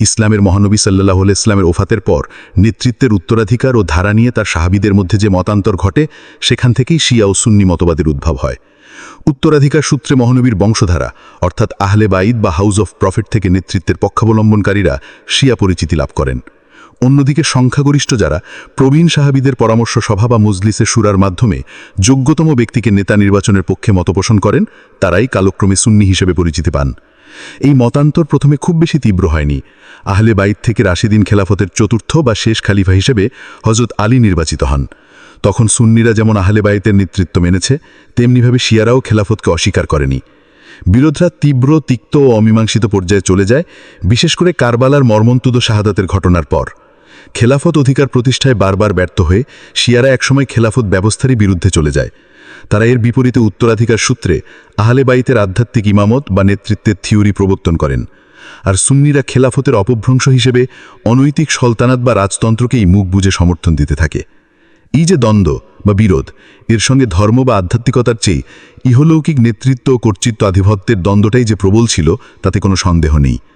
ইসলামের মহানবী সাল্লাহ ইসলামের ওফাতের পর নেতৃত্বের উত্তরাধিকার ও ধারা নিয়ে তার সাহাবিদের মধ্যে যে মতান্তর ঘটে, সেখান থেকেই শিয়া ও সুন্নি মতবাদের উদ্ভব হয়। উত্তরাধিকার সূত্রে মহানবীর বংশধারা, অর্থাৎ আহলে বাইদ বা হাউস অফ প্রফিট থেকে নেতৃত্বের পক্ষাবলম্বনকারীরা শিয়া পরিচিতি লাভ করেন। অন্যদিকে সংখ্যাগরিষ্ঠ যারা প্রবীণ সাহাবিদের পরামর্শ সভা বা মজলিসে সুরার মাধ্যমে যোগ্যতম ব্যক্তিকে নেতা নির্বাচনের পক্ষে মতপোষণ করেন, তারাই কালক্রমে সুন্নি হিসেবে পরিচিতি পান। এই মতান্তর প্রথমে খুব বেশি তীব্র হয়নি। আহলে বাইত থেকে রাশিদিন খেলাফতের চতুর্থ বা শেষ খালিফা হিসেবে হজরত আলী নির্বাচিত হন। তখন সুন্নিরা যেমন আহলে বাইতের নেতৃত্ব মেনেছে, তেমনিভাবে শিয়ারাও খেলাফতকে অস্বীকার করেনি। বিরোধরা তীব্র, তিক্ত ও অমীমাংসিত পর্যায়ে চলে যায়, বিশেষ করে কারবালার মর্মন্তুদ শাহাদাতের ঘটনার পর। খেলাফত অধিকার প্রতিষ্ঠায় বারবার ব্যর্থ হয়ে শিয়ারা একসময় খেলাফত ব্যবস্থারই বিরুদ্ধে চলে যায়। তারা এর বিপরীতে উত্তরাধিকার সূত্রে আহলে বাইতের আধ্যাত্মিক ইমামত বা নেতৃত্বের থিওরি প্রবর্তন করেন। আর সুন্নিরা খেলাফতের অপভ্রংশ হিসেবে অনৈতিক সলতানাত বা রাজতন্ত্রকেই মুখ বুঝে সমর্থন দিতে থাকে। এই যে দ্বন্দ্ব বা বিরোধ, এর সঙ্গে ধর্ম বা আধ্যাত্মিকতার চেয়ে ইহলৌকিক নেতৃত্ব ও কর্তৃত্ব আধিপত্যের দ্বন্দ্বটাই যে প্রবল ছিল, তাতে কোনো সন্দেহ নেই।